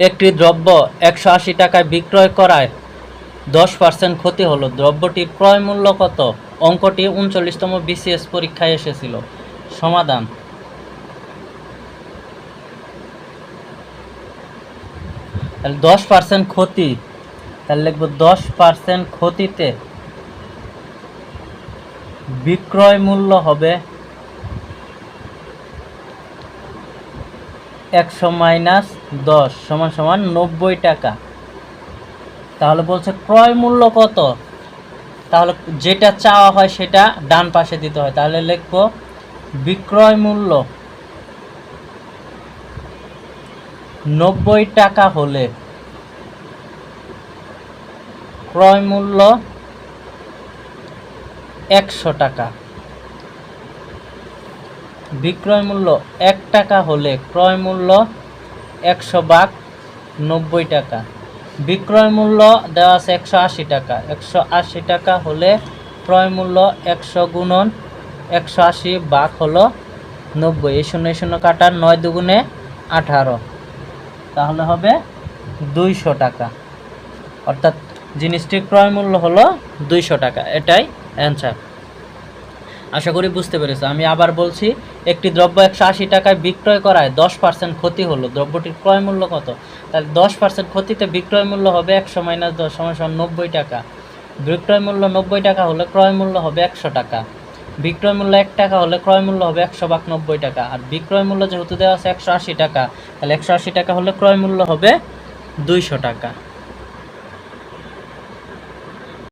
একটি দ্রব্য একশো আশি টাকায় বিক্রয় করায় দশ পার্সেন্ট ক্ষতি হলো। দ্রব্যটির ক্রয় মূল্য কত? অঙ্কটি উনচল্লিশতম বিসিএস পরীক্ষায় এসেছিল। সমাধান। তাহলে দশ পার্সেন্ট ক্ষতি। তাহলে লিখব দশ পার্সেন্ট ক্ষতিতে বিক্রয় মূল্য হবে একশো মাইনাস দশ সমান সমান নব্বই টাকা। তাহলে বলছে ক্রয় মূল্য কত? তাহলে যেটা চাওয়া হয় সেটা ডান পাশে দিতে হয়। তাহলে লিখব বিক্রয় মূল্য নব্বই টাকা হলে ক্রয় মূল্য একশো টাকা। বিক্রয় মূল্য এক টাকা হলে ক্রয় মূল্য একশো বাঘ নব্বই টাকা। বিক্রয় মূল্য দেওয়া আছে একশো আশি টাকা। একশো আশি টাকা হলে ক্রয় মূল্য একশো গুণন একশো আশি বাঘ হলো নব্বই। এই শূন্য শূন্য কাটার নয় দুগুণে আঠারো। তাহলে হবে দুইশো টাকা। অর্থাৎ জিনিসটির ক্রয় মূল্য হলো দুইশো টাকা। এটাই অ্যান্সার আশা করি বুঝতে পেরেছ। আমি আবার বলছি, একটি দ্রব্য একশো আশি টাকায় বিক্রয় করায় দশ পার্সেন্ট ক্ষতি হলো। দ্রব্যটির ক্রয় মূল্য কত? তাহলে দশ পার্সেন্ট ক্ষতিতে বিক্রয় মূল্য হবে একশো মাইনাস দশ, সমান নব্বই টাকা। বিক্রয় মূল্য নব্বই টাকা হলে ক্রয় মূল্য হবে একশো টাকা। বিক্রয় মূল্য এক টাকা হলে ক্রয় মূল্য হবে একশো বাক নব্বই টাকা। আর বিক্রয় মূল্য যেহেতু দেওয়া আছে একশো আশি টাকা, তাহলে একশো আশি টাকা হলে ক্রয় মূল্য হবে দুইশো টাকা।